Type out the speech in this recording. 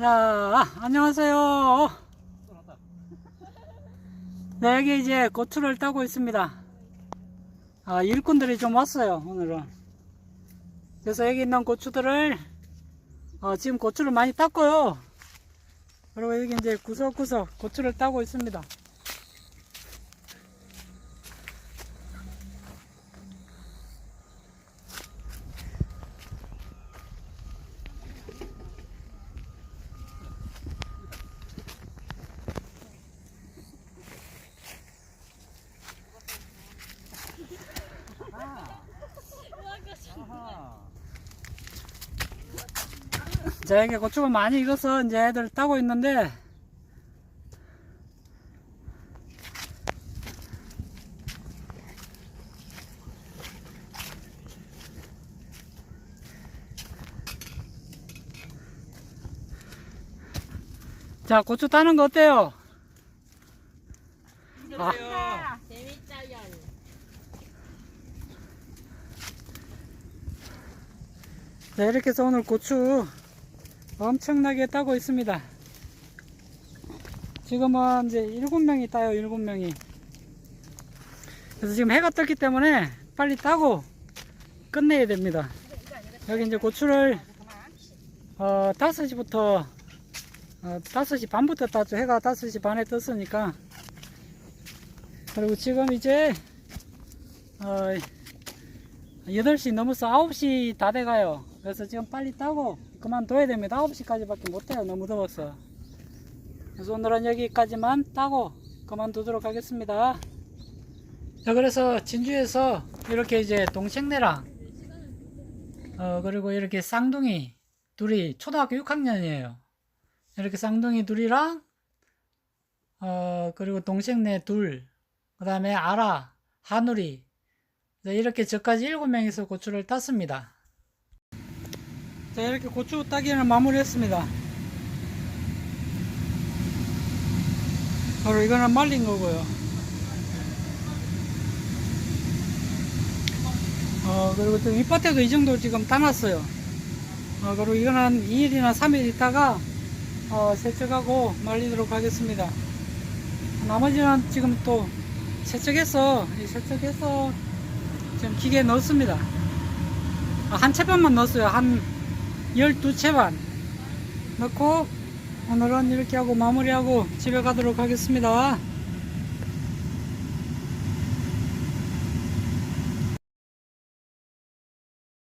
자, 안녕하세요. 네, 여기 이제 고추를 따고 있습니다. 아, 일꾼들이 좀 왔어요, 오늘은. 그래서 여기 있는 고추들을, 어, 지금 고추를 많이 땄고요. 그리고 여기 이제 구석구석 고추를 따고 있습니다. 자, 여기 고추가 많이 익어서 이제 애들 따고 있는데, 자, 고추 따는 거 어때요? 아. 자, 이렇게 해서 오늘 고추 엄청나게 따고 있습니다. 지금은 이제 일곱 명이 따요, 일곱 명이. 그래서 지금 해가 떴기 때문에 빨리 따고 끝내야 됩니다. 여기 이제 고추를 어, 5시부터 어, 5시 반부터 땄죠. 해가 5시 반에 떴으니까. 그리고 지금 이제 어, 8시 넘어서 9시 다 돼가요. 그래서 지금 빨리 따고 그만둬야 됩니다. 9시까지밖에 못해요. 너무 더워서. 그래서 오늘은 여기까지만 따고 그만두도록 하겠습니다. 자, 그래서 진주에서 이렇게 이제 동생네랑 어, 그리고 이렇게 쌍둥이 둘이 초등학교 6학년이에요. 이렇게 쌍둥이 둘이랑 어, 그리고 동생네 둘, 그 다음에 아라, 하누리, 네, 이렇게 저까지 일곱 명이서 고추를 땄습니다. 자, 이렇게 고추 따기는 마무리했습니다. 바로 이거는 말린 거고요. 어, 그리고 또 윗밭에도 이 정도 지금 따놨어요. 어, 그리고 이거는 2일이나 3일 있다가 어, 세척하고 말리도록 하겠습니다. 나머지는 지금 또 세척해서, 이 세척해서 지금 기계에 넣었습니다. 아, 한 채반만 넣었어요. 한 12채 반 넣고 오늘은 이렇게 하고 마무리하고 집에 가도록 하겠습니다.